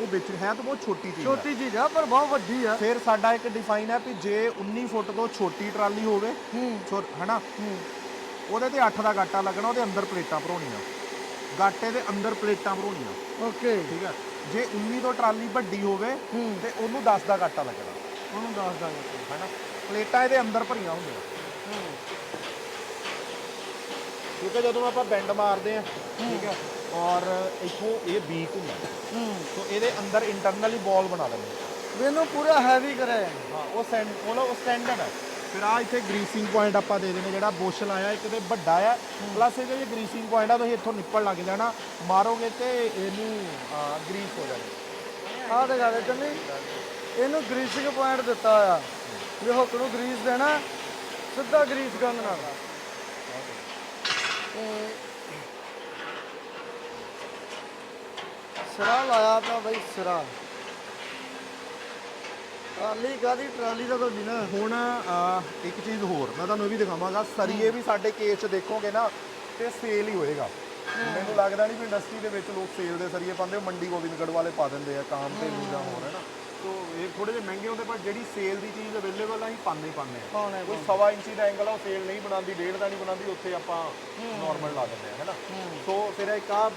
ਉਹ ਵਿੱਚ ਹੈ ਤਾਂ ਬਹੁਤ ਛੋਟੀ ਚੀਜ਼ ਛੋਟੀ ਚੀਜ਼ ਆ ਪਰ ਬਹੁਤ ਵੱਡੀ ਆ ਫਿਰ ਸਾਡਾ ਇੱਕ ਡਿਫਾਈਨ ਹੈ ਵੀ ਜੇ 19 ਫੁੱਟ ਤੋਂ ਛੋਟੀ ਟਰਾਲੀ ਹੋਵੇ ਹੂੰ। ਹਨਾ? ਹੂੰ। ਉਹਦੇ ਤੇ 8 ਦਾ ਗਾਟਾ ਲੱਗਣਾ ਉਹਦੇ ਅੰਦਰ ਪਲੇਟਾਂ ਭਰੋਣੀਆਂ। ਗਾਟੇ ਦੇ ਅੰਦਰ ਪਲੇਟਾਂ ਭਰੋਣੀਆਂ। ਓਕੇ। ਠੀਕ ਹੈ? ਜੇ 19 ਤੋਂ ਟਰਾਲੀ ਵੱਡੀ ਹੋਵੇ ਤੇ ਉਹਨੂੰ 10 ਦਾ ਗਾਟਾ ਲੱਗਣਾ। ਉਹਨੂੰ ਦੱਸ ਦਾਂਗੇ ਹਨਾ? ਪਲੇਟਾਂ ਇਹਦੇ ਅੰਦਰ ਭਰੀਆਂ ਹੁੰਦੀਆਂ। ਹੂੰ। ਕਿਉਂਕਿ ਜਦੋਂ ਆਪਾਂ ਬੈਂਡ ਮਾਰਦੇ ਆ ਠੀਕ ਹੈ? ਔਰ ਇੱਥੋਂ ਇਹ ਵੀਕ ਹੁੰਦਾ। ਹੂੰ। ਸੋ ਇਹਦੇ ਅੰਦਰ ਇੰਟਰਨਲੀ ਬਾਲ ਬਣਾ। ਵੀ ਇਹਨੂੰ ਪੂਰਾ ਹੈਵੀ ਕਰੇ ਹਾਂ। ਉਹ ਸੈਂਡ ਉਹ ਸਟੈਂਡਰਡ ਹੈ। ਫਿਰ ਆ ਇੱਥੇ ਗਰੀਸਿੰਗ ਪੁਆਇੰਟ ਆਪਾਂ ਦੇ ਦੇਣੇ ਜਿਹੜਾ ਬੁਸ਼ ਲਾਇਆ ਇੱਕ ਤੇ ਵੱਡਾ ਆ ਪਲੱਸ ਇਹਦੇ ਜੇ ਗਰੀਸਿੰਗ ਪੁਆਇੰਟ ਆ ਤੁਸੀਂ ਇੱਥੋਂ ਨਿੱਪਲ ਲੱਗ ਜਾਣਾ ਮਾਰੋਗੇ ਤੇ ਇਹਨੂੰ ਗਰੀਸ ਹੋ ਜਾਣਾ। ਆਹ ਤੇ ਗੱਲ ਚੰਨੀ ਇਹਨੂੰ ਗਰੀਸਿੰਗ ਪੁਆਇੰਟ ਦਿੱਤਾ ਆ ਜੇ ਹੁੱਕ ਨੂੰ ਗਰੀਸ ਦੇਣਾ ਸਿੱਧਾ ਗਰੀਸ ਕਰਨ ਨਾਲ। ਤੇ ਸਿਰਾ ਲਾਇਆ ਤਾਂ ਬਈ ਸਿਰਾ। ਟਰਾਲੀ ਕਾਦੀ ਟਰਾਲੀ ਦਾ ਤੁਹਾਡੀ ਨਾ। ਹੁਣ ਅਹ, ਇੱਕ ਚੀਜ਼ ਹੋਰ ਮੈਂ ਤੁਹਾਨੂੰ ਇਹ ਵੀ ਦਿਖਾਵਾਂਗਾ। ਸਰੀਏ ਵੀ ਸਾਡੇ ਕੇਸ 'ਚ ਦੇਖੋਗੇ ਨਾ ਤੇ ਸੇਲ ਹੀ ਹੋਏਗਾ। ਮੈਨੂੰ ਲੱਗਦਾ ਨਹੀਂ ਵੀ ਇੰਡਸਟਰੀ ਦੇ ਵਿੱਚ ਲੋਕ ਸੇਲ ਦੇ ਸਰੀਏ ਪਾਉਂਦੇ ਉਹ ਮੰਡੀ ਗੋਬਿੰਦਗੜ੍ਹ ਵਾਲੇ ਪਾ ਦਿੰਦੇ ਆ ਕਾਮ ਤੇ ਦੂਜਾ ਹੋਰ ਹੈ ਨਾ ਸੋ ਇਹ ਥੋੜੇ ਜਿਹੇ ਮਹਿੰਗੇ ਹੁੰਦੇ ਪਰ ਜਿਹੜੀ ਸੇਲ ਦੀ ਚੀਜ਼ ਅਵੇਲੇਬਲ ਆ ਅਸੀਂ ਪਾਉਂਦੇ ਹੀ ਪਾਉਂਦੇ ਆ। ਪਾਉਣੇ ਕੋਈ ਸਵਾ ਇੰਚੀ ਦਾ ਐਂਗਲ ਆ ਉਹ ਸੇਲ ਨਹੀਂ ਬਣਾਉਂਦੀ ਡੇਢ ਦਾ ਨਹੀਂ ਬਣਾਉਂਦੀ ਉੱਥੇ ਆਪਾਂ ਨਾਰਮਲ ਲਾ ਦਿੰਦੇ ਆ ਹੈਨਾ। ਸੋ ਫਿਰ ਇੱਕ ਆ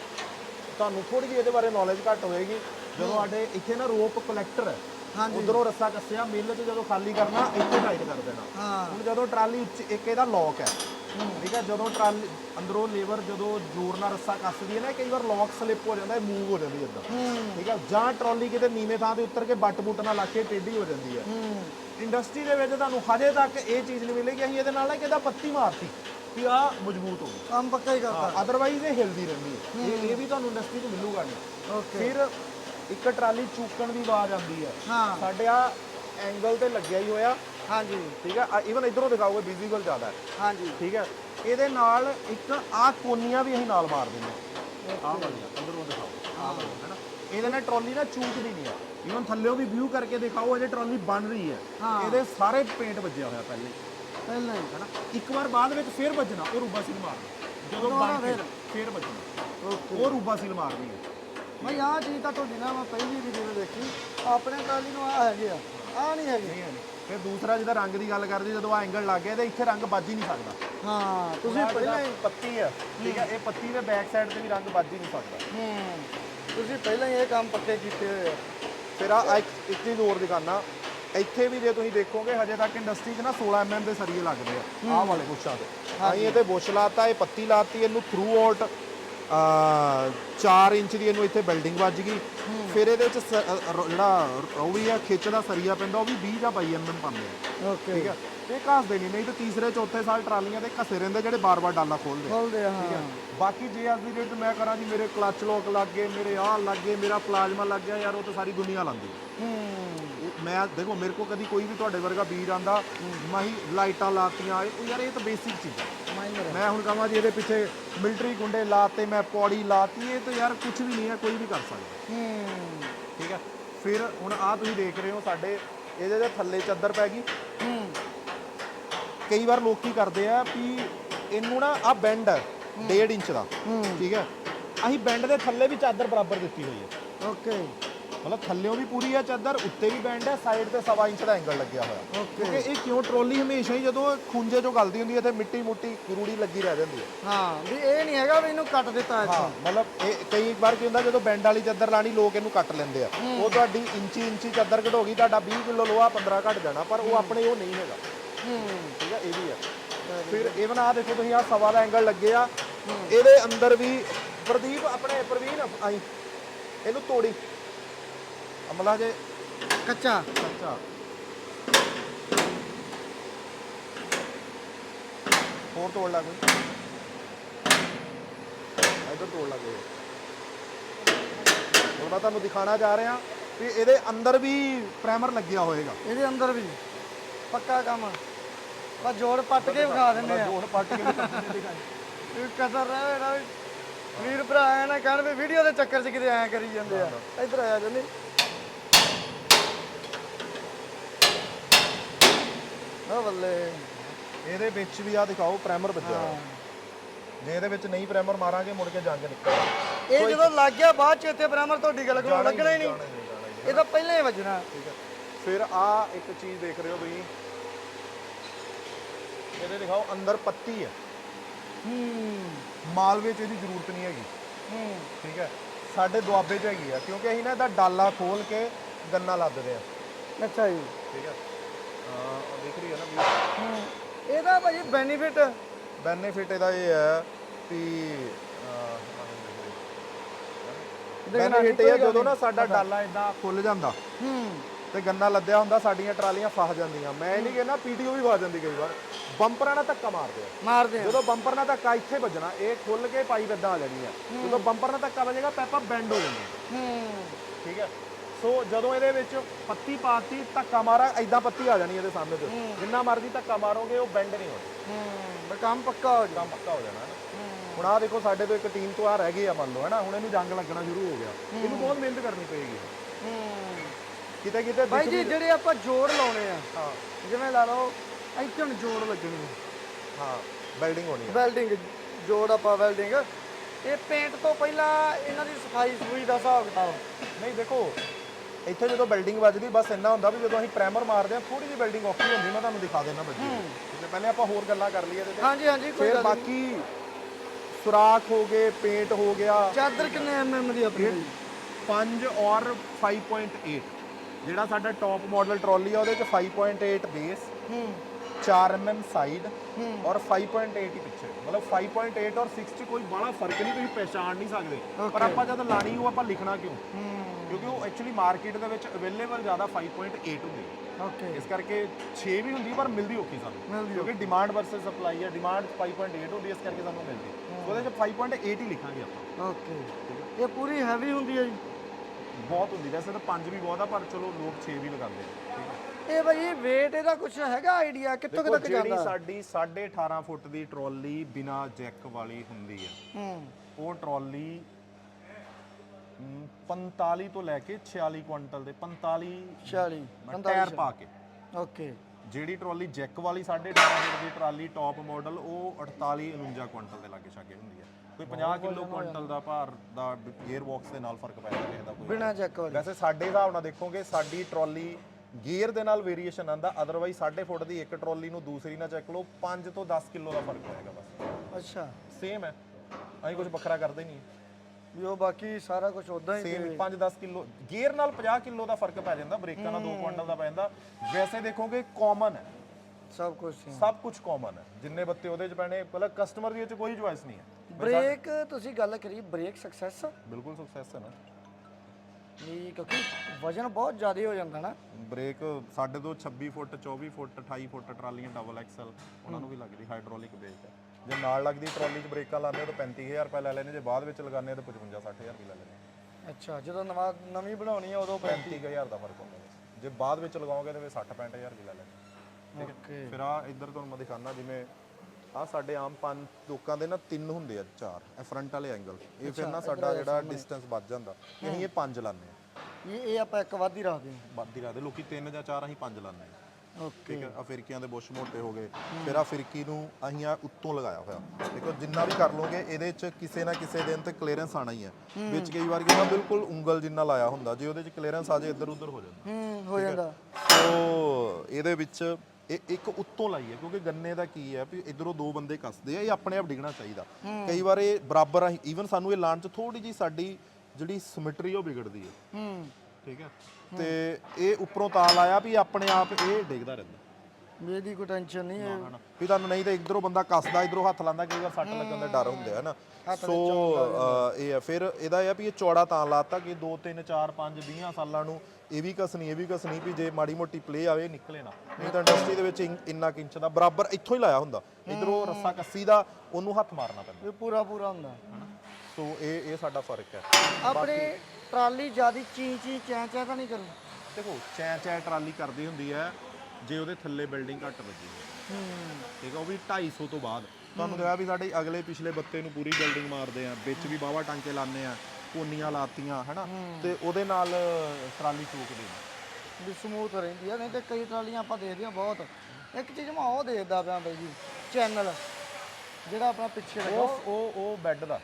ਤੁਹਾਨੂੰ ਥੋੜੀ ਜਿਹੀ ਇਹਦੇ ਬਾਰੇ ਨੌਲੇਜ ਘੱਟ ਹੋਏਗੀ। ਜਦੋਂ ਸਾਡੇ ਇੱਥੇ ਨਾ ਰੋਪ ਕਲੈਕਟਰ ਹੈ ਹਾਂਜੀ। ਉਧਰੋਂ ਰੱਸਾ ਕੱਸਿਆ ਮਿੱਲ 'ਚ ਜਦੋਂ ਖਾਲੀ ਕਰਨਾ ਇੱਥੇ ਟਾਈਟ ਕਰ ਦੇਣਾ। ਹਾਂ। ਹੁਣ ਜਦੋਂ ਟਰਾਲੀ ਉੱਚ ਇੱਕ ਇਹਦਾ ਲੌਕ ਹੈ। ਠੀਕ ਹੈ ਜਦੋਂ ਟਰਾਲੀ ਅੰਦਰੋਂ ਲੇਬਰ ਜਦੋਂ ਜ਼ੋਰ ਨਾਲ ਰੱਸਾ ਕੱਸਦੀ ਹੈ ਨਾ ਕਈ ਵਾਰ ਲੌਕ ਸਲਿੱਪ ਹੋ ਜਾਂਦਾ ਹੈ ਮੂਵ ਹੋ ਜਾਂਦੀ ਇਦਾਂ ਠੀਕ ਹੈ ਜਾਂ ਟਰਾਲੀ ਕਿਤੇ ਨੀਵੇਂ ਥਾਂ ਤੇ ਉੱਤਰ ਕੇ ਬੱਟ ਬੁੱਟ ਨਾਲ ਲਾ ਕੇ ਟੇਢੀ ਹੋ ਜਾਂਦੀ ਹੈ। ਹੂੰ। ਇੰਡਸਟਰੀ ਦੇ ਵਿੱਚ ਤੁਹਾਨੂੰ ਹਜੇ ਤੱਕ ਇਹ ਚੀਜ਼ ਨਹੀਂ ਮਿਲੇਗੀ ਅਸੀਂ ਇਹਦੇ ਨਾਲ ਨਾ ਕਿਹਦਾ ਪੱਤੀ ਮਾਰਤੀ। ਕਿ ਆ ਮਜ਼ਬੂਤ ਹੋ ਗਈ। ਕੰਮ ਪੱਕਾ ਹੀ ਕਰਤਾ। ਅਦਰਵਾਈਜ਼ ਇਹ ਹਿਲਦੀ ਰਹਿੰਦੀ ਹੈ। ਇਹ ਇਹ ਵੀ ਤੁਹਾਨੂੰ ਇੰਡਸਟਰੀ ਤੋਂ ਮਿਲੂਗਾ ਨਹੀਂ। ਓਕੇ ਫਿਰ ਇੱਕ ਟਰਾਲੀ ਚੂਕਣ ਦੀ ਆਵਾਜ਼ ਆਉਂਦੀ ਹੈ। ਹਾਂ। ਸਾਡੇ ਆ ਐਂਗਲ ਤੇ ਲੱਗਿਆ ਹੀ ਹੋਇਆ। ਹਾਂਜੀ। ਠੀਕ ਹੈ? ਇਵਨ ਇਧਰੋਂ ਦਿਖਾਓਗੇ ਵਿਜ਼ੀਬਲ ਜ਼ਿਆਦਾ ਹੈ। ਹਾਂਜੀ। ਠੀਕ ਹੈ? ਇਹਦੇ ਨਾਲ ਇੱਕ ਆ ਕੋਨੀਆਂ ਵੀ ਅਸੀਂ ਨਾਲ ਮਾਰ ਦਿੰਦੇ ਹਾਂ। ਆਹ ਵਾਲੀਆਂ ਅੰਦਰੋਂ ਦਿਖਾਓ। ਆਹ ਵਾਲੀਆਂ ਹੈ ਨਾ ਇਹਦੇ ਨਾਲ ਟਰਾਲੀ ਨਾ ਚੂਕਦੀ ਨਹੀਂ ਹੈ ਇਵਨ ਥੱਲੇੋਂ ਵੀ ਵਿਊ ਕਰਕੇ ਦਿਖਾਓ ਅਜੇ ਟਰਾਲੀ ਬਣ ਰਹੀ ਹਾਂ। ਇਹਦੇ ਸਾਰੇ ਪੇਂਟ ਵੱਜਿਆ ਹੋਇਆ ਪਹਿਲੇ। ਪਹਿਲਾਂ ਹੀ ਹੈਨਾ। ਇੱਕ ਵਾਰ ਬਾਅਦ ਵਿੱਚ ਫੇਰ ਵੱਜਣਾ ਉਹ ਰੂਬਾ ਸੀਲ ਮਾਰਨਾ। ਜਦੋਂ ਦੁਬਾਰਾ ਬਣ ਕੇ ਫੇਰ? ਫੇਰ ਵੱਜਣਾ। ਓਕੇ। ਉਹ ਰੂਬਾ ਸੀਲ ਮਾਰਨੀ ਹੈ। ਮੈਂ ਆਹ ਚੀਜ਼ ਤਾਂ ਤੁਹਾਡੀ ਨਾ ਮੈਂ ਪਹਿਲੀ ਵੀਡੀਓ ਵਿੱਚ ਦੇਖੀ। ਆਪਣੇ ਟਰਾਲੀ ਨੂੰ ਆ ਹੈਗੇ ਆ। ਆ ਨਹੀਂ ਹੈਗੇ। ਨਹੀਂ ਹੈ ਨਹੀਂ ਫਿਰ ਦੂਸਰਾ ਜਿਹਦਾ ਰੰਗ ਦੀ ਗੱਲ ਕਰਦੇ ਜਦੋਂ ਆ ਐਂਗਲ ਲੱਗ ਗਿਆ ਤੇ ਇੱਥੇ ਰੰਗ ਵੱਜ ਹੀ ਨਹੀਂ ਸਕਦਾ। ਹਾਂ ਤੁਸੀਂ ਪਹਿਲਾਂ ਹੀ ਪੱਤੀ ਹੈ ਠੀਕ ਹੈ ਇਹ ਪੱਤੀ ਦੇ ਬੈਕ ਸਾਈਡ ਤੇ ਵੀ ਰੰਗ ਵੱਜ ਹੀ ਨਹੀਂ ਸਕਦਾ। ਹੂੰ। ਤੁਸੀਂ ਪਹਿਲਾਂ ਹੀ ਇਹ ਕੰਮ ਪੱਕੇ ਕੀਤੇ ਹੋਏ ਆ। ਫਿਰ ਆ ਆ ਇੱਕ ਇੱਕ ਚੀਜ਼ ਹੋਰ ਦਿਖਾਣਾ ਇੱਥੇ ਵੀ ਜੇ ਤੁਸੀਂ ਦੇਖੋਗੇ ਹਜੇ ਤੱਕ ਇੰਡਸਟਰੀ 'ਚ ਨਾ 16 mm ਦੇ ਸਰੀਏ ਲੱਗਦੇ ਆ। ਆਹ ਵਾਲੇ ਬੁੱਸ਼ਾਂ ਤੇ। ਅਸੀਂ ਇਹਦੇ ਬੁੱਸ਼ ਲਾਤਾ ਇਹ ਪੱਤੀ ਲਾਤੀ ਇਹਨੂੰ ਥਰੂ ਆਊਟ 4 ਇੰਚ ਦੀ ਇਹਨੂੰ ਇੱਥੇ ਬਿਲਡਿੰਗ ਵੱਜ ਗਈ। ਫਿਰ ਇਹਦੇ ਵਿੱਚ ਜਿਹੜਾ ਉਹ ਵੀ ਆ ਖਿੱਚ ਦਾ ਸਰੀਆ ਪੈਂਦਾ ਉਹ ਵੀ 20 ਜਾਂ 22 mm ਪਾਉਂਦੇ ਆ। ਓਕੇ। ਠੀਕ ਹੈ ਇਹ ਘਸਦੇ ਨਹੀਂ ਨਹੀਂ ਤਾਂ ਤੀਸਰੇ ਚੌਥੇ ਸਾਲ ਟਰਾਲੀਆਂ ਦੇ ਘਸੇ ਰਹਿੰਦੇ ਜਿਹੜੇ ਬਾਰ-ਬਾਰ ਡਾਲਾ ਖੋਲਦੇ। ਆ। ਖੋਲਦੇ ਆ? ਹੈ। ਬਾਕੀ ਜੇ ਅੱਜ ਦੀ ਡੇਟ ਮੈਂ ਕਰਾਂ ਜੀ ਮੇਰੇ ਕਲਚ ਲੋਕ ਲੱਗ ਗਏ ਮੇਰੇ ਆਹ ਲੱਗ ਗਏ ਮੇਰਾ ਪਲਾਜ਼ਮਾ ਲੱਗ ਗਿਆ ਯਾਰ ਉਹ ਤਾਂ ਸਾਰੀ ਦੁਨੀਆ ਲਾਂਦੀ। ਹੈ। ਮੈਂ ਦੇਖੋ ਮੇਰੇ ਕੋ ਕਦੀ ਕੋਈ ਵੀ ਤੁਹਾਡੇ ਵਰਗਾ ਵੀਰ ਆਂਦਾ ਮਾਹੀ ਲਾਈਟਾਂ ਲਾਤੀਆਂ ਇਹ ਯਾਰ ਇਹ ਤਾਂ ਬੇਸਿਕ ਚੀਜ਼ ਹੈ ਮੈਂ ਹੁਣ ਕਹਾਂ ਜੀ ਇਹਦੇ ਪਿੱਛੇ ਮਿਲਟਰੀ ਗੁੰਡੇ ਲਾਤੇ ਮੈਂ ਪੌੜੀ ਲਾਤੀ ਇਹ ਤਾਂ ਯਾਰ ਕੁਝ ਵੀ ਨਹੀਂ ਹੈ ਕੋਈ ਵੀ ਕਰ ਸਕਦਾ। ਹੂੰ। ਠੀਕ ਹੈ? ਫਿਰ ਹੁਣ ਆਹ ਤੁਸੀਂ ਦੇਖ ਰਹੇ ਹੋ ਸਾਡੇ ਇਹਦੇ ਦੇ ਥੱਲੇ ਚੱਦਰ ਪੈ ਗਈ। ਹੂੰ। ਕਈ ਵਾਰ ਲੋਕ ਕੀ ਕਰਦੇ ਆ ਵੀ ਇਹਨੂੰ ਨਾ ਆ ਬੈਂਡ ਹੈ 1.5 ਇੰਚ ਦਾ। ਠੀਕ ਹੈ? ਅਸੀਂ ਬੈਂਡ ਦੇ ਥੱਲੇ ਵੀ ਚਾਦਰ ਬਰਾਬਰ ਦਿੱਤੀ ਹੋਈ ਹੈ। ਓਕੇ ਮਤਲਬ ਥੱਲੇੋਂ ਵੀ ਪੂਰੀ ਹੈ ਚਾਦਰ ਉੱਤੇ ਵੀ ਬੈਂਡ ਹੈ ਸਾਈਡ ਤੇ ਸਵਾ ਇੰਚ ਦਾ ਐਂਗਲ ਲੱਗਿਆ ਹੋਇਆ। ਕਿਉਂਕਿ ਇਹ ਕਿਉਂ ਟਰੋਲੀ ਹਮੇਸ਼ਾ ਹੀ ਜਦੋਂ ਖੁੰਝੇ ਚੋਂ ਗਲਦੀ ਹੁੰਦੀ ਹੈ ਤੇ ਮਿੱਟੀ ਮੁੱਟੀ ਰੂੜੀ ਲੱਗੀ ਰਹਿ ਜਾਂਦੀ ਹੈ। ਹਾਂ ਵੀ ਇਹ ਨਹੀਂ ਹੈਗਾ ਵੀ ਇਹਨੂੰ ਕੱਟ ਦਿੱਤਾ ਹਾਂ ਇੱਥੋਂ ਮਤਲਬ ਇਹ ਕਈ ਵਾਰ ਕੀ ਹੁੰਦਾ ਜਦੋਂ ਬੈਂਡ ਵਾਲੀ ਚਾਦਰ ਲਾਣੀ ਲੋਕ ਇਹਨੂੰ ਕੱਟ ਲੈਂਦੇ ਆ। ਉਹ ਤੁਹਾਡੀ ਇੰਚੀ ਇੰਚੀ ਚਾਦਰ ਘਟੋਗੀ ਤੁਹਾਡਾ 20 ਕਿਲੋ ਲੋਹਾ 15 ਘਟ ਜਾਣਾ ਪਰ ਉਹ ਆਪਣੇ ਉਹ ਨਹੀਂ ਹੈਗਾ। ਹੂੰ। ਠੀਕ ਹੈ ਇਹ ਵੀ ਹੈ ਫਿਰ ਇਵਨ ਆ ਦੇਖੋ ਤੁਸੀਂ ਆ ਸਵਾ ਦਾ ਐਂਗਲ ਲੱਗੇ ਆ। ਇਹਦੇ ਅੰਦਰ ਵੀ ਪ੍ਰਦੀਪ ਆਪਣੇ ਪ੍ਰਵੀਨ ਆਈ ਇਹਨੂੰ ਤੋੜੀ। ਅਮਲਾ ਜੇ। ਕੱਚਾ। ਅੱਛਾ ਹੋਰ ਤੋੜ ਲਾ ਕੋਈ। ਇਧਰ ਤੋੜ ਲਾ ਕੋਈ। ਹੁਣ ਮੈਂ ਤੁਹਾਨੂੰ ਦਿਖਾਣਾ ਜਾ ਰਿਹਾ ਵੀ ਇਹਦੇ ਅੰਦਰ ਵੀ ਪ੍ਰਾਈਮਰ ਲੱਗਿਆ ਹੋਏਗਾ। ਇਹਦੇ ਅੰਦਰ ਵੀ। ਪੱਕਾ ਕੰਮ। ਬਸ ਜੋੜ ਪੱਟ ਕੇ ਵਿਖਾ ਦਿੰਦੇ ਆ। ਜੋੜ ਪੱਟ ਕੇ ਇਹ ਕਸਰ ਰਹੇ ਨਾ ਵੀਰ ਭਰਾ ਐ ਨਾ ਕਹਿਣ ਵੀ ਵੀਡੀਓ ਦੇ ਚੱਕਰ 'ਚ ਕਿਤੇ ਐਂ ਕਰੀ ਜਾਂਦੇ ਆ। ਇੱਧਰ ਆਇਆ ਜੰਨੀ ਆ ਬੱਲੇ। ਇਹਦੇ ਵਿੱਚ ਵੀ ਆ ਦਿਖਾਓ ਪ੍ਰਾਈਮਰ ਵੱਜਿਆ ਹੋਇਆ। ਜੇ ਇਹਦੇ ਵਿੱਚ ਨਹੀਂ ਪ੍ਰਾਈਮਰ ਮਾਰਾਂਗੇ ਮੁੜ ਕੇ ਜੰਗ ਨਿਕਲਦਾ ਇਹ ਜਦੋਂ ਲੱਗ ਗਿਆ ਬਾਅਦ ਚ ਇੱਥੇ ਬਰਾਬਰ ਤੁਹਾਡੀ ਗੱਲ ਕੋਲ ਲੱਗਣਾ ਹੀ ਨਹੀਂ ਇਹ ਤਾਂ ਪਹਿਲਾਂ ਹੀ ਵੱਜਣਾ। ਠੀਕ ਹੈ। ਫਿਰ ਆ ਇੱਕ ਚੀਜ਼ ਦੇਖ ਰਹੇ ਹੋ ਤੁਸੀਂ। ਇਹਦੇ ਦਿਖਾਓ ਅੰਦਰ ਪੱਤੀ ਹੈ। ਹੂੰ। ਮਾਲਵੇ 'ਚ ਇਹਦੀ ਜ਼ਰੂਰਤ ਨਹੀਂ ਹੈਗੀ। ਹੂੰ। ਠੀਕ ਹੈ। ਸਾਡੇ ਦੁਆਬੇ 'ਚ ਹੈਗੀ ਆ ਕਿਉਂਕਿ ਅਸੀਂ ਨਾ ਇਹਦਾ ਡਾਲਾ ਖੋਲ ਕੇ ਗੰਨਾ ਲੱਦਦੇ ਆ ਅੱਛਾ ਜੀ। ਠੀਕ ਹੈ। ਹਾਂ ਉਹ ਦੇਖ ਰਹੀ ਹੈ ਨਾ ਵੀ। ਹੂੰ। ਇਹਦਾ ਭਾਜੀ ਬੈਨੀਫਿਟ ਬੈਨੀਫਿਟ ਇਹਦਾ ਇਹ ਹੈ ਵੀ ਬੈਨੀਫਿਟ ਇਹ ਹੈ ਜਦੋਂ ਨਾ ਸਾਡਾ ਡਾਲਾ ਇਦਾਂ ਖੁੱਲ ਜਾਂਦਾ ਹੂੰ। ਤੇ ਗੰਨਾ ਲੱਦਿਆ ਹੁੰਦਾ ਸਾਡੀਆਂ ਟਰਾਲੀਆਂ ਫਸ ਜਾਂਦੀਆਂ। ਮੈਂ ਨਹੀਂ ਕਹਿੰਦਾ ਪੀਟੀਓ ਵੀ ਫਸ ਜਾਂਦੀ ਕਈ ਵਾਰ। ਬੰਪਰਾਂ ਨਾਲ ਧੱਕਾ ਮਾਰਦੇ ਆ। ਮਾਰਦੇ ਆ। ਜਦੋਂ ਬੰਪਰ ਨਾਲ ਧੱਕਾ ਇੱਥੇ ਵੱਜਣਾ ਇਹ ਖੁੱਲ ਕੇ ਪਾਈਪ ਇਦਾਂ ਆ ਜਾਣੀ ਆ। ਜਦੋਂ ਬੰਪਰ ਨਾਲ ਧੱਕਾ ਵੱਜੇਗਾ ਪੈਪਾ ਬੈਂਡ ਹੋ ਜਾਣੀ ਹੂੰ। ਠੀਕ ਹੈ? ਸੋ ਜਦੋਂ ਇਹਦੇ ਵਿੱਚ ਪੱਤੀ ਪਾਤੀ ਧੱਕਾ ਮਾਰਾ ਐਦਾਂ ਪੱਤੀ ਆ ਜਾਣੀ ਇਹਦੇ ਸਾਹਮਣੇ ਤੇ। ਜਿੰਨਾ ਮਰਜ਼ੀ ਧੱਕਾ ਮਾਰੋਗੇ ਉਹ ਬੈਂਡ ਨਹੀਂ ਹੋਣੀ। ਹੂੰ। ਬਈ ਕੰਮ ਪੱਕਾ ਹੋ ਜਾ ਕੰਮ ਪੱਕਾ ਹੋ ਜਾਣਾ ਹੁਣ ਆਹ ਦੇਖੋ ਸਾਡੇ ਤੋਂ ਇੱਕ ਟੀਮ ਤੋਂ ਆ ਰਹਿ ਗਈ ਆ ਮੰਨ ਲਓ ਹੈ ਨਾ? ਹੁਣ ਇਹਨੂੰ ਜੰਗ ਲੱਗਣਾ ਸ਼ੁਰੂ ਹੋ ਗਿਆ। ਇਹਨੂੰ ਬਹੁਤ ਮਿਹਨਤ ਕਰਨੀ ਪਏਗੀ। ਹੂੰ। ਕਿਤੇ ਕਿਤੇ ਭਾਈ ਜੀ ਜਿਹੜੇ ਆਪਾਂ ਜੋੜ ਲਾਉਣੇ ਆ ਹਾਂ। ਜਿਵੇਂ ਲਾ ਲਓ ਇੱਥੇ ਹੁਣ ਜੋੜ ਲੱਗਣੀ ਹੈ ਹਾਂ ਬਿਲਡਿੰਗ ਹੋਣੀ ਹੈ ਵੈਲਡਿੰਗ ਜੋੜ ਆਪਾਂ ਵੈਲਡਿੰਗ ਇਹ ਪੇਂਟ ਤੋਂ ਪਹਿਲਾਂ ਇਹਨਾਂ ਦੀ ਸਫ਼ਾਈ ਸਫੂਈ ਦਾ ਹਿਸਾਬ ਕਿਤਾਬ। ਨਹੀਂ ਦੇਖੋ ਇੱਥੇ ਜਦੋਂ ਬਿਲਡਿੰਗ ਵੱਜਦੀ ਬਸ ਇੰਨਾ ਹੁੰਦਾ ਵੀ ਜਦੋਂ ਅਸੀਂ ਪ੍ਰਾਈਮਰ ਮਾਰਦੇ ਆ ਥੋੜੀ ਜਿਹੀ ਬਿਲਡਿੰਗ ਔਖੀ ਹੁੰਦੀ ਮੈਂ ਤੁਹਾਨੂੰ ਦਿਖਾ ਦੇਣਾ ਠੀਕ ਹੈ। ਪਹਿਲੇ ਆਪਾਂ ਹੋਰ ਗੱਲਾਂ ਕਰ ਲਈਏ ਇਹਦੇ ਤੇ ਹਾਂਜੀ ਹਾਂਜੀ ਕੋਈ ਫਿਰ ਗੱਲ ਬਾਕੀ ਸੁਰਾਖ ਹੋ ਗਏ ਪੇਂਟ ਹੋ ਗਿਆ। ਚਾਦਰ ਕਿੰਨੇ ਐਮਐਮ ਦੀ ਆਪਣੀ? ਭਾਈ? 5 ਔਰ 5.8 ਜਿਹੜਾ ਸਾਡਾ ਟੌਪ ਮਾਡਲ ਟਰਾਲੀ ਆ ਉਹਦੇ ਚ 5.8 ਬੇਸ ਹੂੰ। 4 mm ਸਾਈਡ ਔਰ 5.8 ਹੀ ਪਿੱਛੇ। ਮਤਲਬ 5.8 ਔਰ 6 ਚ ਕੋਈ ਬੜਾ ਫ਼ਰਕ ਨਹੀਂ ਤੁਸੀਂ ਪਹਿਚਾਣ ਨਹੀਂ ਸਕਦੇ। ਪਰ ਆਪਾਂ ਜਦ ਲਾਣੀ ਉਹ ਆਪਾਂ ਲਿਖਣਾ ਕਿਉਂ? ਹੂੰ। ਕਿਉਂਕਿ ਉਹ ਐਕਚੁਅਲੀ ਮਾਰਕੀਟ ਦੇ ਵਿੱਚ ਅਵੇਲੇਬਲ ਜ਼ਿਆਦਾ 5.8 ਹੁੰਦੀ ਹੈ। ਓਕੇ ਇਸ ਕਰਕੇ 6 ਵੀ ਹੁੰਦੀ ਪਰ ਮਿਲਦੀ ਔਖੀ ਸਾਨੂੰ। ਮਿਲਦੀ ਕਿਉਂਕਿ ਡਿਮਾਂਡ ਵਰਸਸ ਸਪਲਾਈ ਹੈ ਡਿਮਾਂਡ 5.8 ਹੁੰਦੀ ਹੈ, ਇਸ ਕਰਕੇ ਸਾਨੂੰ ਮਿਲਦੀ ਉਹਦੇ ਚ 5.8 ਹੀ ਲਿਖਾਂਗੇ ਆਪਾਂ। ਓਕੇ ਇਹ ਪੂਰੀ ਹੈਵੀ ਹੁੰਦੀ ਹੈ ਜੀ? ਬਹੁਤ ਹੁੰਦੀ ਵੈਸੇ ਤਾਂ 5 ਵੀ ਬਹੁਤ ਆ ਪਰ ਚਲੋ ਲੋਕ 6 ਵੀ ਲਗਾਉਂਦੇ ਆ। ਠੀਕ ਹੈ। ਇਹ ਭਾਈ weight ਇਹਦਾ ਕੁਝ ਹੈਗਾ ਆਈਡੀਆ ਕਿੱਥੋਂ ਦੇਖੋ ਤੱਕ ਜਿਹੜੀ ਜਾਂਦਾ? ਸਾਡੀ 18.5 ਫੁੱਟ ਦੀ ਟਰਾਲੀ ਬਿਨਾ ਜੈਕ ਵਾਲੀ ਹੁੰਦੀ ਹੈ। ਹੂੰ। ਉਹ ਟਰਾਲੀ 45 ਤੋਂ ਲੈ ਕੇ 46 ਕੁਇੰਟਲ ਦੇ 45 46 ਟਾਇਰ ਪਾ ਕੇ। ਓਕੇ। ਜਿਹੜੀ ਟਰਾਲੀ ਜੈਕ ਵਾਲੀ 18.5 ਫੁੱਟ ਦੀ ਟਰਾਲੀ ਟੌਪ ਮਾਡਲ ਉਹ 48 49 ਕੁਇੰਟਲ ਦੇ ਲਾਗੇ ਛਾਗੇ ਹੁੰਦੀ ਹੈ। ਕੋਈ 50 ਕਿਲੋ ਕੁਇੰਟਲ ਦਾ ਭਾਰ ਦਾ ਗੇਅਰ ਬਾਕਸ ਦੇ ਨਾਲ ਫ਼ਰਕ ਪੈ ਜਾਂਦਾ ਇਹਦਾ ਕੋਈ। ਬਿਨਾ ਚੈੱਕ ਵਾਲੀ। ਵੈਸੇ ਸਾਡੇ ਹਿਸਾਬ ਨਾਲ ਦੇਖੋਗੇ ਸਾਡੀ ਟਰਾਲੀ ਗੇਅਰ ਦੇ ਨਾਲ ਵੇਰੀਏਸ਼ਨ ਆਂਦਾ ਅਦਰਵਾਈਜ਼ 6.5 ਫੁੱਟ ਦੀ ਇੱਕ ਟਰਾਲੀ ਨੂੰ ਦੂਸਰੀ ਨਾਲ ਚੱਕ ਲਓ 5 ਤੋਂ 10 ਕਿਲੋ ਦਾ ਫ਼ਰਕ ਹੋਏਗਾ ਬਸ। ਅੱਛਾ। ਸੇਮ ਹੈ। ਅਸੀਂ ਕੁਝ ਵੱਖਰਾ ਕਰਦੇ ਨਹੀਂ। ਵੀ ਉਹ ਬਾਕੀ ਸਾਰਾ ਕੁਝ ਉਦਾਂ ਹੀ ਸੇਮ 5-10 ਕਿਲੋ ਗੇਅਰ ਨਾਲ 50 ਕਿਲੋ ਦਾ ਫ਼ਰਕ ਪੈ ਜਾਂਦਾ ਬ੍ਰੇਕਾਂ ਨਾਲ 2 ਕੁਇੰਟਲ ਦਾ ਪੈ ਜਾਂਦਾ। ਵੈਸੇ ਦੇਖੋਗੇ ਕਾਮਨ ਹੈ। ਸਭ ਕੁਝ ਸਭ ਕੁਝ ਕਾਮਨ ਹੈ। ਜਿੰਨੇ ਬੱਤੇ ਉਹਦੇ ਚ ਪੈਣੇ ਮਤਲਬ ਕਸਟਮਰ ਦੀ ਇਹ ਚ ਕੋਈ ਚੁਆਇਸ ਨਹੀਂ ਹੈ। ਬ੍ਰੇਕ ਤੁਸੀਂ ਗੱਲ ਕਰੀ ਬ੍ਰੇਕ ਸਕਸੈਸ ਬਿਲਕੁਲ ਸਕਸੈਸ ਹੈ ਨਾ। ਨਹੀਂ ਕਿਉਂਕਿ ਵਜਨ ਬਹੁਤ ਜ਼ਿਆਦਾ ਹੋ ਜਾਂਦਾ ਨਾ। ਬ੍ਰੇਕ ਸਾਡੇ ਤੋਂ 26 ਫੁੱਟ 24 ਫੁੱਟ 28 ਫੁੱਟ ਟਰਾਲੀਆਂ ਡਬਲ ਐਕਸਲ ਉਹਨਾਂ ਨੂੰ ਵੀ ਲੱਗਦੀ ਹਾਈਡ੍ਰੋਲਿਕ ਬ੍ਰੇਕ ਹੈ। ਜੇ ਨਾਲ ਲੱਗਦੀ ਟਰਾਲੀ 'ਚ ਬ੍ਰੇਕਾਂ ਲਾਉਂਦੇ ਹੋ ਤਾਂ 35000 ਰੁਪਏ ਲੈ ਲੈਣੇ ਜੇ ਬਾਅਦ ਵਿੱਚ ਲਗਾਉਂਦੇ ਹੋ ਤਾਂ 55 60000 ਵੀ ਲੈ ਲੈਣੇ ਅੱਛਾ ਜਦੋਂ ਨਵਾਂ ਨਵੀਂ ਬਣਾਉਣੀ ਹੈ ਉਦੋਂ 35000 ਦਾ ਫ਼ਰਕ ਹੁੰਦਾ। ਜੇ। ਬਾਅਦ ਵਿੱਚ ਲਗਾਓਗੇ ਤਾਂ ਫਿਰ 60 65000 ਵੀ ਲੈ ਲੈਣੇ ਓਕੇ। ਫਿਰ ਆ ਇੱਧਰ ਤੁਹਾਨੂੰ ਮੈਂ ਦਿਖਾਣਾ ਜਿਵੇਂ ਆ ਸਾਡੇ ਆਮ ਪੰਜ ਲੋਕਾਂ ਦੇ ਨਾ ਤਿੰਨ ਹੁੰਦੇ ਆ ਚਾਰ ਇਹ ਫਰੰਟ ਵਾਲੇ ਐਂਗਲ ਇਹ ਫਿਰ ਨਾ ਸਾਡਾ ਜਿਹੜਾ ਡਿਸਟੈਂਸ ਵੱਧ ਜਾਂਦਾ ਅਸੀਂ ਇਹ ਪੰਜ ਲਾਉਂਦੇ ਆ ਇਹ ਇਹ ਆਪਾਂ ਇੱਕ ਵੱਧ ਰੱਖਦੇ ਹਾਂ। ਵੱਧ ਹੀ ਰੱਖਦੇ ਲੋਕੀ ਤਿੰਨ ਜਾਂ ਚਾਰ ਅਸੀਂ ਪੰਜ ਲਾਉਂਦੇ ਆ ਠੀਕ ਹੈ ਆ ਫਿਰਕੀਆਂ ਦੇ ਬੁੱਸ਼ ਮੋਟੇ ਹੋ ਗਏ। ਫਿਰ ਆ ਫਿਰਕੀ ਨੂੰ ਅਸੀਂ ਆ ਉੱਤੋਂ ਲਗਾਇਆ ਹੋਇਆ। ਦੇਖੋ ਜਿੰਨਾ ਵੀ ਕਰ ਲੋਗੇ ਇਹਦੇ ਚ ਕਿਸੇ ਨਾ ਕਿਸੇ ਦਿਨ ਤੇ ਕਲੀਅਰੈਂਸ ਆਣਾ ਹੀ ਹੈ। ਵਿੱਚ ਕਈ ਵਾਰ ਕਿਹਦਾ ਬਿਲਕੁਲ ਉਂਗਲ ਜਿੰਨਾ ਲਾਇਆ ਹੁੰਦਾ ਜੇ ਉਹਦੇ ਚ ਕਲੀਅਰੈਂਸ ਆ ਜਾਏ ਇੱਧਰ ਉੱਧਰ ਹੋ ਜਾਂਦਾ। ਹੂੰ ਹੋ ਜਾਂਦਾ। ਸੋ ਇਹਦੇ ਵਿੱਚ ਇਹ ਇੱਕ ਉੱਤੋਂ ਲਾਈ ਹੈ ਕਿਉਂਕਿ ਗੰਨੇ ਦਾ ਕੀ ਹੈ ਵੀ ਇਧਰੋਂ ਦੋ ਬੰਦੇ ਕੱਸਦੇ ਆ ਇਹ ਆਪਣੇ ਆਪ ਡਿੱਗਣਾ ਚਾਹੀਦਾ। ਕਈ ਵਾਰ ਇਹ ਬਰਾਬਰ ਈਵਨ ਸਾਨੂੰ ਇਹ ਲਾਣ ਚ ਥੋੜੀ ਜੀ ਸਾਡੀ ਜਿਹੜੀ ਸਿਮਟਰੀ ਉਹ ਵਿਗੜਦੀ ਹੈ। ਹੂੰ। ਠੀਕ ਹੈ? ਤੇ ਇਹ ਉੱਪਰੋਂ ਤਾਂ ਲਾਇਆ ਵੀ ਆਪਣੇ ਆਪ ਇਹ ਡਿੱਗਦਾ ਰਹਿੰਦਾ। ਇਹਦੀ ਕੋਈ ਟੈਨਸ਼ਨ ਨਹੀਂ ਹੈ। ਹਨਾ ਵੀ ਤੁਹਾਨੂੰ ਨਹੀਂ ਤਾਂ ਇਧਰੋਂ ਬੰਦਾ ਕੱਸਦਾ ਇਧਰੋਂ ਹੱਥ ਲਾਉਂਦਾ ਕਈ ਵਾਰ ਸੱਟ ਲੱਗਣ ਦਾ ਡਰ ਹੁੰਦਾ ਹੈ ਨਾ। ਸੋ ਅ, ਇਹ ਹੈ ਫਿਰ ਇਹਦਾ ਇਹ ਆ ਵੀ ਇਹ ਚੌੜਾ ਤਾਂ ਲਾਤਾ ਕਿ 2 3 4 5 20 ਸਾਲਾਂ ਨੂੰ ਇਹ ਵੀ ਕਸਣੀ ਇਹ ਵੀ ਕਸਣੀ ਵੀ ਜੇ ਮਾੜੀ ਮੋਟੀ ਪਲੇ ਆਵੇ ਨਿਕਲੇ ਨਾ। ਨਹੀਂ ਤਾਂ ਇੰਡਸਟਰੀ ਦੇ ਵਿੱਚ ਇੰਨਾ ਕੁ ਇੰਚ ਦਾ ਬਰਾਬਰ ਇੱਥੋਂ ਹੀ ਲਾਇਆ ਹੁੰਦਾ। ਇਧਰੋਂ ਰੱਸਾ ਕੱਸੀ ਦਾ ਉਹਨੂੰ ਹੱਥ ਮਾਰਨਾ ਪੈਂਦਾ। ਇਹ ਪੂਰਾ ਪੂਰਾ ਹੁੰਦਾ ਸੋ ਇਹ ਇਹ ਸਾਡਾ ਫ਼ਰਕ ਹੈ। ਆਪਣੀ ਟਰਾਲੀ ਜਿਆਦੀ ਚੀ ਚੀ ਚੈਂ ਚੈਂ ਤਾਂ ਨਹੀਂ ਕਰੂ ਦੇਖੋ ਚੈ ਚੈ ਟਰਾਲੀ ਕਰਦੀ ਹੁੰਦੀ ਹੈ ਜੇ ਉਹਦੇ ਥੱਲੇ ਬਿਲਡਿੰਗ ਘੱਟ ਵੱਜੀ। ਹੂੰ ਠੀਕ ਆ ਉਹ ਵੀ 250 ਤੋਂ ਬਾਅਦ। ਤੁਹਾਨੂੰ ਦਿਖਾਇਆ ਵੀ ਸਾਡੇ ਅਗਲੇ ਪਿਛਲੇ ਬੱਤੇ ਨੂੰ ਪੂਰੀ ਬਿਲਡਿੰਗ ਮਾਰਦੇ ਆ ਵਿੱਚ ਵੀ ਬਾਵਾ ਟਾਂਕੇ ਲਾਉਂਦੇ ਆ ਕੋਨੀਆਂ ਲਾਤੀਆਂ ਹੈਨਾ? ਤੇ ਉਹਦੇ ਨਾਲ ਟਰਾਲੀ ਚੂਕਦੇ ਨੇ ਵੀ ਸਮੂਥ ਰਹਿੰਦੀ ਆ ਨਹੀਂ ਤੇ ਕਈ ਟਰਾਲੀਆਂ ਆਪਾਂ ਦੇਖਦੇ ਹਾਂ ਬਹੁਤ। ਇੱਕ ਚੀਜ਼ ਮੈਂ ਉਹ ਦੇਖਦਾ ਪਿਆ ਬਾਈ ਜੀ ਚੈਨਲ ਜਿਹੜਾ ਆਪਣਾ ਪਿੱਛੇ ਲੱਗਾ। ਉਹ ਉਹ ਬੈੱਡ ਦਾ।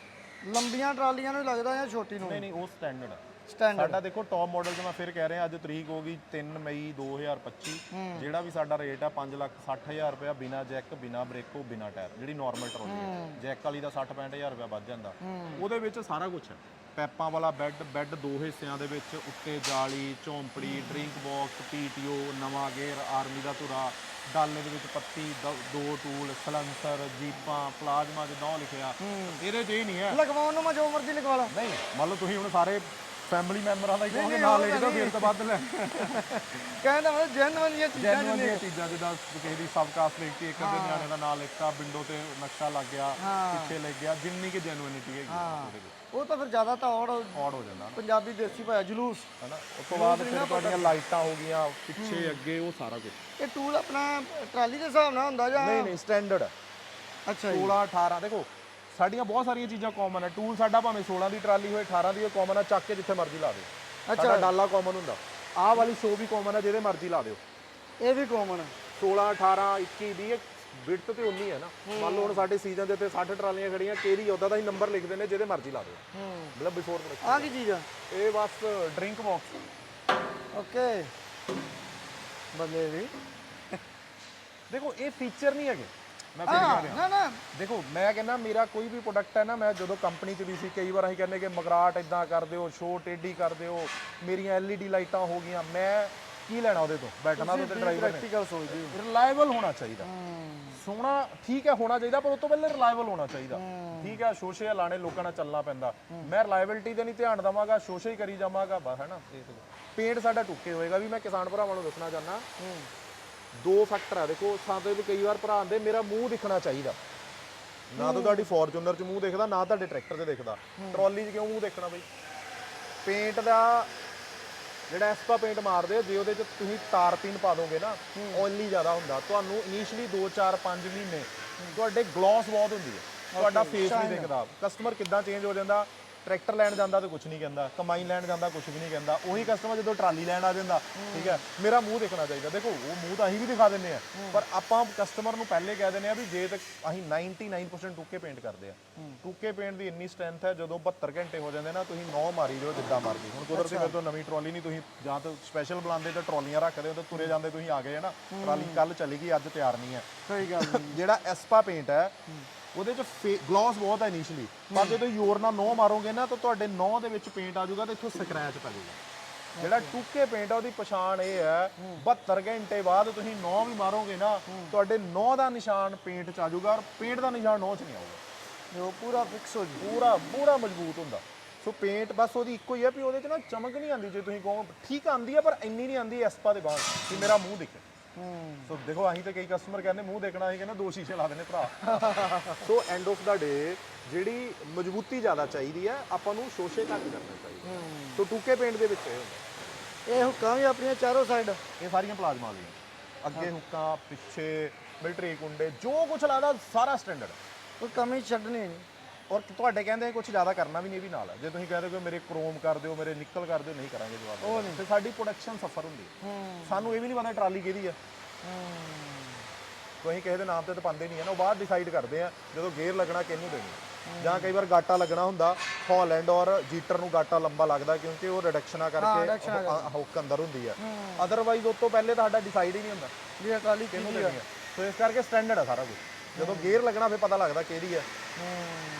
ਲੰਬੀਆਂ ਟਰਾਲੀਆਂ ਨੂੰ ਲੱਗਦਾ ਜਾਂ ਛੋਟੀ ਨੂੰ? ਨਹੀਂ ਨਹੀਂ ਉਹ ਸਟੈਂਡਰਡ ਹੈ ਸਟੈਂਡਰਡ ਸਾਡਾ ਦੇਖੋ ਟੌਪ ਮਾਡਲ ਮੈਂ ਫਿਰ ਕਹਿ ਰਿਹਾ ਅੱਜ ਤਰੀਕ ਹੋ ਗਈ 3 ਮਈ 2025 ਜਿਹੜਾ ਵੀ ਸਾਡਾ ਰੇਟ ਆ 5 ਲੱਖ 60000 ਰੁਪਇਆ ਬਿਨਾ ਜੈਕ ਬਿਨਾ ਬ੍ਰੇਕੋ ਬਿਨਾ ਟਾਇਰ ਜਿਹੜੀ ਨਾਰਮਲ ਟਰੋਲੀ ਹੈ। ਜੈਕ ਵਾਲੀ ਦਾ 60 65000 ਰੁਪਇਆ ਵੱਧ ਜਾਂਦਾ। ਉਹਦੇ ਵਿੱਚ ਸਾਰਾ ਕੁਝ ਹੈ ਪੈਪਾਂ ਵਾਲਾ ਬੈੱਡ ਬੈੱਡ ਦੋ ਹਿੱਸਿਆਂ ਦੇ ਵਿੱਚ ਉੱਤੇ ਜਾਲੀ ਝੌਂਪੜੀ ਡਰਿੰਕ ਬਾਕਸ ਪੀਟੀਓ ਨਵਾਂ ਗੇਅਰ ਆਰਮੀ ਦਾ ਧੁਰਾ ਡਾਲੇ ਦੇ ਵਿੱਚ ਪੱਤੀ ਦ- ਦੋ ਟੂਲ ਸਲੈਂਸਰ ਜੀਪਾਂ ਪਲਾਜ਼ਮਾ ਜਿੱਦਾਂ ਉਹ ਲਿਖਿਆ। ਇਹਦੇ 'ਚ ਇਹ ਨਹੀਂ ਹੈ। ਲਗਵਾਉਣ ਨੂੰ ਮੈਂ ਜੋ ਮਰਜ਼ੀ ਲਗਵਾ ਲਾਂ। ਨਹੀਂ ਮੰਨ ਲਓ ਤੁਸੀਂ ਹੁਣ ਸਾਰੇ ਫੈਮਿਲੀ ਮੈਂਬਰਾਂ ਦਾ ਹੀ ਕਹੋਗੇ ਨਾਲ ਲਿਖ ਦਿਓ ਫਿਰ ਤਾਂ ਵੱਧ ਲੈ। ਕਹਿੰਦਾ ਮਤਲਬ ਜੈਨੂਅਨ ਦੀਆਂ ਚੀਜ਼ਾਂ ਜੈਨੂਅਨ ਦੀਆਂ ਚੀਜ਼ਾਂ ਜਿੱਦਾਂ ਕਿਸੇ ਦੀ ਸਬ ਕਾਸਟ ਲਿਖਤੀ ਇੱਕ ਅੱਧੇ ਨਿਆਣੇ ਦਾ ਨਾਂ ਲਿਖਤਾ ਵਿੰਡੋ ਤੇ ਨਕਸ਼ਾ ਲੱਗ ਗਿਆ ਪਿੱਛੇ ਲਿਖ ਗਿਆ ਜਿੰਨੀ ਕਿ ਜੈਨੂਇਨਿਟੀ ਹੈਗੀ ਉਹਦੇ ਵਿੱਚ। ਉਹ ਤਾਂ ਫਿਰ ਜ਼ਿਆਦਾ ਤਾਂ ਔੜ ਔਡ ਹੋ ਜਾਂਦਾ ਪੰਜਾਬੀ ਦੇਸੀ ਭਾਇਆ ਜਲੂਸ। ਹਨਾ? ਉਸ ਤੋਂ ਬਾਅਦ ਫਿਰ ਤੁਹਾਡੀਆਂ ਲਾਈਟਾਂ ਹੋ ਗਈਆਂ ਪਿੱਛੇ ਅੱਗੇ ਉਹ ਸਾਰਾ ਕੁਝ ਇਹ ਟੂਲ ਆਪਣਾ ਟਰਾਲੀ ਦੇ ਹਿਸਾਬ ਨਾਲ ਹੁੰਦਾ ਜਾਂ ਨਹੀਂ ਨਹੀਂ ਸਟੈਂਡਰਡ ਅੱਛਾ ਜੀ। 16 18 ਦੇਖੋ ਸਾਡੀਆਂ ਬਹੁਤ ਸਾਰੀਆਂ ਚੀਜ਼ਾਂ ਕਾਮਨ ਹੈ ਟੂਲ ਸਾਡਾ ਭਾਵੇਂ 16 ਦੀ ਟਰਾਲੀ ਹੋਏ 18 ਦੀ ਕਾਮਨ ਹੈ ਚੱਕ ਕੇ ਜਿੱਥੇ ਮਰਜ਼ੀ ਲਾ ਦਿਓ। ਸਾਡਾ ਡਾਲਾ ਕਾਮਨ ਹੁੰਦਾ। ਆਹ ਵਾਲੀ ਸ਼ੋ ਵੀ ਕਾਮਨ ਹੈ ਜਿਹਦੇ ਮਰਜ਼ੀ ਲਾ ਦਿਓ। ਇਹ ਵੀ ਕਾਮਨ 16 18 21 20 ਬਿਟ ਤੇ 19 ਹੈ ਨਾ। ਮੰਨ ਲਓ ਹੁਣ ਸਾਡੇ ਸੀਜ਼ਨ ਦੇ ਉੱਤੇ 60 ਟਰਾਲੀਆਂ ਖੜੀਆਂ ਕਿਹੜੀ ਉਹਦਾ ਦਾ ਹੀ ਨੰਬਰ ਲਿਖਦੇ ਨੇ ਜਿਹਦੇ ਮਰਜ਼ੀ ਲਾ ਦਿਓ। ਮਤਲਬ ਬਿਫੋਰ ਪ੍ਰੋਡਕਸ਼ਨ ਆ। ਕੀ ਚੀਜ਼ ਆ? ਇਹ ਬਸ ਡਰਿੰਕ ਬਾਕਸ ਓਕੇ। ਬੱਲੇ ਵੀ। ਦੇਖੋ ਇਹ ਫੀਚਰ ਨਹੀਂ ਹੈਗੇ। ਮੈਂ ਫਿਰ ਕਹਿ ਰਿਹਾ। ਨਾ ਨਾ। ਦੇਖੋ ਮੈਂ ਕਹਿੰਦਾ ਮੇਰਾ ਕੋਈ ਵੀ ਪ੍ਰੋਡਕਟ ਹੈ ਨਾ ਮੈਂ ਜਦੋਂ ਕੰਪਨੀ 'ਚ ਵੀ ਸੀ ਕਈ ਵਾਰ ਅਸੀਂ ਕਹਿੰਦੇ ਕਿ ਮਗਰਾਟ ਇਦਾਂ ਕਰ ਦਿਓ ਸ਼ੋ ਟੇਢੀ ਕਰ ਦਿਓ ਮੇਰੀਆਂ LED ਲਾਈਟਾਂ ਹੋ ਗਈਆਂ ਮੈਂ ਕੀ ਲੈਣਾ ਉਹਦੇ ਤੋਂ? ਬੈਠਣਾ ਉਹਦੇ ਤੇ ਡਰਾਈਵਰ ਨੇ। ਪ੍ਰੈਕਟੀਕਲ ਸੋਚਦੇ ਹੋ ਰਿਲਾਇਬਲ ਹੋਣਾ ਚਾਹੀਦਾ। ਹੂੰ। ਸੋਹਣਾ ਠੀਕ ਹੈ ਹੋਣਾ ਚਾਹੀਦਾ ਪਰ ਉਸ ਤੋਂ ਪਹਿਲੇ ਰਿਲਾਇਬਲ ਹੋਣਾ ਚਾਹੀਦਾ। ਠੀਕ ਹੈ ਸ਼ੋਸ਼ੇ ਲਾਣੇ ਲੋਕਾਂ ਨਾਲ ਚੱਲਣਾ ਪੈਂਦਾ। ਮੈਂ ਰਿਲਾਇਬਿਲਟੀ ਤੇ ਨਹੀਂ ਧਿਆਨ ਦਵਾਂਗਾ ਸ਼ੋਸ਼ੇ ਹੀ ਕਰੀ ਜਾਵਾਂਗਾ ਬਸ ਹੈਨਾ ਪੇਂਟ ਸਾਡਾ ਟੁੱਕੇ ਹੋਏਗਾ ਵੀ ਮੈਂ ਕਿਸਾਨ ਭਰਾਵਾਂ ਨੂੰ ਦੱਸਣਾ ਚਾਹੁੰਦਾ। ਹੂੰ। ਦੋ ਫੈਕਟਰ ਆ। ਦੇਖੋ ਸਾਡੇ ਵੀ ਕਈ ਵਾਰ ਭਰਾ ਆਂਦੇ ਮੇਰਾ ਮੂੰਹ ਦਿਖਣਾ ਚਾਹੀਦਾ। ਨਾ ਤਾਂ ਤੁਹਾਡੀ ਫੋਰਚੂਨਰ 'ਚ ਮੂੰਹ ਦਿਖਦਾ ਨਾ ਤੁਹਾਡੇ ਟਰੈਕਟਰ 'ਤੇ ਦਿਖਦਾ। ਟਰਾਲੀ 'ਚ ਕਿਉਂ ਮੂੰਹ ਦੇਖਣਾ ਬਈ? ਪੇਂਟ ਦਾ ਜਿਹੜਾ ਐਸਪਾ ਪੇਂਟ ਮਾਰਦੇ ਜੇ ਉਹਦੇ 'ਚ ਤੁਸੀਂ ਤਾਰ ਪੀਨ ਪਾ ਦੋਗੇ ਨਾ ਆਇਲੀ ਜ਼ਿਆਦਾ ਹੁੰਦਾ। ਤੁਹਾਨੂੰ ਇਨੀਸ਼ੀਅਲੀ 2 4 5 ਮਹੀਨੇ ਤੁਹਾਡੇ ਗਲੋਸ ਬਹੁਤ ਹੁੰਦੀ ਹੈ। ਤੁਹਾਡਾ ਫੇਸ ਨਹੀਂ ਦਿਖਦਾ। ਕਸਟਮਰ ਕਿੱਦਾਂ ਚੇਂਜ ਹੋ ਜਾਂਦਾ? ਟਰੈਕਟਰ ਲੈਣ ਜਾਂਦਾ ਤਾਂ ਕੁਝ ਨਹੀਂ ਕਹਿੰਦਾ ਕਮਾਈ ਲੈਣ ਜਾਂਦਾ ਕੁਝ ਵੀ ਨਹੀਂ ਕਹਿੰਦਾ ਉਹੀ ਕਸਟਮਰ ਜਦੋਂ ਟਰਾਲੀ ਲੈਣ ਆ ਜਾਂਦਾ ਠੀਕ ਹੈ ਮੇਰਾ ਮੂੰਹ ਦੇਖਣਾ ਚਾਹੀਦਾ। ਦੇਖੋ ਉਹ ਮੂੰਹ ਤਾਂ ਅਸੀਂ ਵੀ ਦਿਖਾ ਦਿੰਨੇ ਆ ਪਰ ਆਪਾਂ ਕਸਟਮਰ ਨੂੰ ਪਹਿਲੇ ਕਹਿ ਦਿੰਨੇ ਆ ਵੀ ਜੇ ਤੱਕ ਅਸੀਂ 99% ਟੁੱਕੇ ਪੇਂਟ ਕਰਦੇ ਆ ਟੁੱਕੇ ਪੇਂਟ ਦੀ ਇੰਨੀ ਸਟਰੈਂਥ ਹੈ ਜਦੋਂ 72 ਘੰਟੇ ਹੋ ਜਾਂਦੇ ਨਾ ਤੁਸੀਂ 9 ਮਾਰੀ ਦਿਓ ਜਿੱਦਾਂ ਮਰਜ਼ੀ। ਹੁਣ ਕੁਦਰਤੀ ਮੇਰੇ ਤੋਂ ਨਵੀਂ ਟਰਾਲੀ ਨਹੀਂ ਤੁਸੀਂ ਜਾਂ ਤਾਂ ਸਪੈਸ਼ਲ ਬੁਲਾਉਂਦੇ ਤੇ ਟਰਾਲੀਆਂ ਰੱਖਦੇ ਹੋ ਤੇ ਤੁਰੇ ਜਾਂਦੇ ਤੁਸੀਂ ਆ ਗਏ ਹੈ ਨਾ? ਟਰਾਲੀ ਕੱਲ ਚਲੀ ਗਈ ਅੱਜ ਤਿਆਰ ਨਹੀਂ ਹੈ। ਸਹੀ ਗੱਲ ਜਿਹੜਾ ਐਸਪਾ ਪੇਂਟ ਹੈ। ਉਹਦੇ ਚ ਗਲੋਸ ਬਹੁਤ ਹੈ ਇਨੀਸ਼ੀਅਲੀ ਪਰ ਜਦੋਂ ਯੋਰ ਨਾਲ ਨੋ ਮਾਰੋਗੇ ਨਾ ਤਾਂ ਤੁਹਾਡੇ ਨੋ ਦੇ ਵਿੱਚ ਪੇਂਟ ਆ ਜਾਊਗਾ ਤੇ ਇੱਥੋਂ ਸਕ੍ਰੈਚ ਪੈ ਜਾਊਗਾ। ਜਿਹੜਾ ਟੁੱਕੇ ਪੇਂਟ ਆ ਉਹਦੀ ਪਛਾਣ ਇਹ ਹੈ 72 ਘੰਟੇ ਬਾਅਦ ਤੁਸੀਂ ਨੋ ਵੀ ਮਾਰੋਗੇ ਨਾ ਤੁਹਾਡੇ ਨੋ ਦਾ ਨਿਸ਼ਾਨ ਪੇਂਟ ਚ ਆ ਜਾਊਗਾ ਔਰ ਪੇਂਟ ਦਾ ਨਿਸ਼ਾਨ ਨੋ ਚ ਨਹੀਂ ਆਊਗਾ। ਜੋ ਪੂਰਾ ਫਿਕਸ ਹੋ ਜੀ। ਪੂਰਾ ਪੂਰਾ ਮਜ਼ਬੂਤ ਹੁੰਦਾ। ਸੋ ਪੇਂਟ ਬਸ ਉਹਦੀ ਇੱਕੋ ਹੀ ਹੈ ਵੀ ਉਹਦੇ ਚ ਨਾ ਚਮਕ ਨਹੀਂ ਆਉਂਦੀ ਜੇ ਤੁਸੀਂ ਕਹੋ ਠੀਕ ਆਉਂਦੀ ਹੈ ਪਰ ਇੰਨੀ ਨਹੀਂ ਆਉਂਦੀ ਐਸਪਾ ਦੇ ਬਾਅਦ ਕਿ ਮੇਰਾ ਮੂੰਹ ਦਿਖੇ ਸੋ ਦੇਖੋ ਅਸੀਂ ਤਾਂ ਕਈ ਕਸਟਮਰ ਕਹਿੰਦੇ ਮੂੰਹ ਦੇਖਣਾ ਅਸੀਂ ਕਹਿੰਦੇ ਦੋ ਸ਼ੀਸ਼ੇ ਲਾ ਦੇਣੇ ਭਰਾ। ਸੋ ਐਂਡ ਆਫ ਦਾ ਡੇ ਜਿਹੜੀ ਮਜ਼ਬੂਤੀ ਜ਼ਿਆਦਾ ਚਾਹੀਦੀ ਹੈ ਆਪਾਂ ਨੂੰ ਸ਼ੋਸ਼ੇ ਘੱਟ ਕਰਨਾ ਚਾਹੀਦਾ ਸੋ ਟੂਕੇ ਪੇਂਟ ਦੇ ਵਿੱਚ ਇਹ ਹੁੰਦਾ। ਇਹ ਹੁੱਕਾਂ ਵੀ ਆਪਣੀਆਂ ਚਾਰੋਂ ਸਾਈਡ ਇਹ ਸਾਰੀਆਂ ਪਲਾਜ਼ਮਾ ਆ ਗਈਆਂ ਅੱਗੇ ਹੁੱਕਾਂ ਪਿੱਛੇ ਮਿਲਟਰੀ ਕੁੰਡੇ ਜੋ ਕੁਝ ਲੱਗਦਾ ਸਾਰਾ ਸਟੈਂਡਰਡ ਕੋਈ ਕਮੀ ਛੱਡਣੀ ਨਹੀਂ। ਔਰ ਤੁਹਾਡੇ ਕਹਿੰਦੇ ਕੁਝ ਜ਼ਿਆਦਾ ਕਰਨਾ ਵੀ ਨਹੀਂ ਇਹ ਵੀ ਨਾਲ ਹੈ। ਜੇ ਤੁਸੀਂ ਕਹਿੰਦੇ ਕਿ ਮੇਰੇ ਕ੍ਰੋਮ ਕਰ ਦਿਓ ਮੇਰੇ ਨਿਕਲ ਕਰ ਦਿਓ ਨਹੀਂ ਕਰਾਂਗੇ ਜਵਾਬ। ਉਹ ਨਹੀਂ। ਤੇ ਸਾਡੀ ਪ੍ਰੋਡਕਸ਼ਨ ਸਫਰ ਹੁੰਦੀ ਹੈ। ਹੂੰ। ਸਾਨੂੰ ਇਹ ਵੀ ਨਹੀਂ ਪਤਾ ਟਰਾਲੀ ਕਿਹਦੀ ਹੈ। ਹੂੰ। ਤੁਸੀਂ ਕਿਸੇ ਦੇ ਨਾਮ ਤੇ ਤਾਂ ਪਾਉਂਦੇ ਨਹੀਂ ਹੈ ਨਾ ਉਹ ਬਾਅਦ ਡਿਸਾਈਡ ਕਰਦੇ ਆ ਜਦੋਂ ਗੇਅਰ ਲੱਗਣਾ ਕਿਹਨੂੰ ਦੇਣੀ ਜਾਂ ਕਈ ਵਾਰ ਗਾਟਾ ਲੱਗਣਾ ਹੁੰਦਾ ਹਾਲੈਂਡ ਔਰ ਜੀਟਰ ਨੂੰ ਗਾਟਾ ਲੰਬਾ ਲੱਗਦਾ ਕਿਉਂਕਿ ਉਹ ਰਿਡਕਸ਼ਨਾਂ ਕਰਕੇ ਹੁੱਕ ਅੰਦਰ ਹੁੰਦੀ ਹੈ। ਅਦਰਵਾਈਜ਼ ਉਸ ਤੋਂ ਪਹਿਲੇ ਤੁਹਾਡਾ ਡਿਸਾਈਡ ਹੀ ਨਹੀਂ ਹੁੰਦਾ ਇਹ ਟਰਾਲੀ ਕਿਹਨੂੰ ਦੇਣੀ ਹੈ। ਸੋ ਇਸ ਕਰਕੇ ਸਟੈਂਡਰਡ ਹੈ ਸਾਰਾ ਕੁਝ ਜਦੋਂ ਗੇਅਰ ਲੱਗਣਾ ਫਿਰ ਪਤਾ ਲੱਗਦਾ ਕਿਹਦੀ ਹੈ। ਹੂੰ।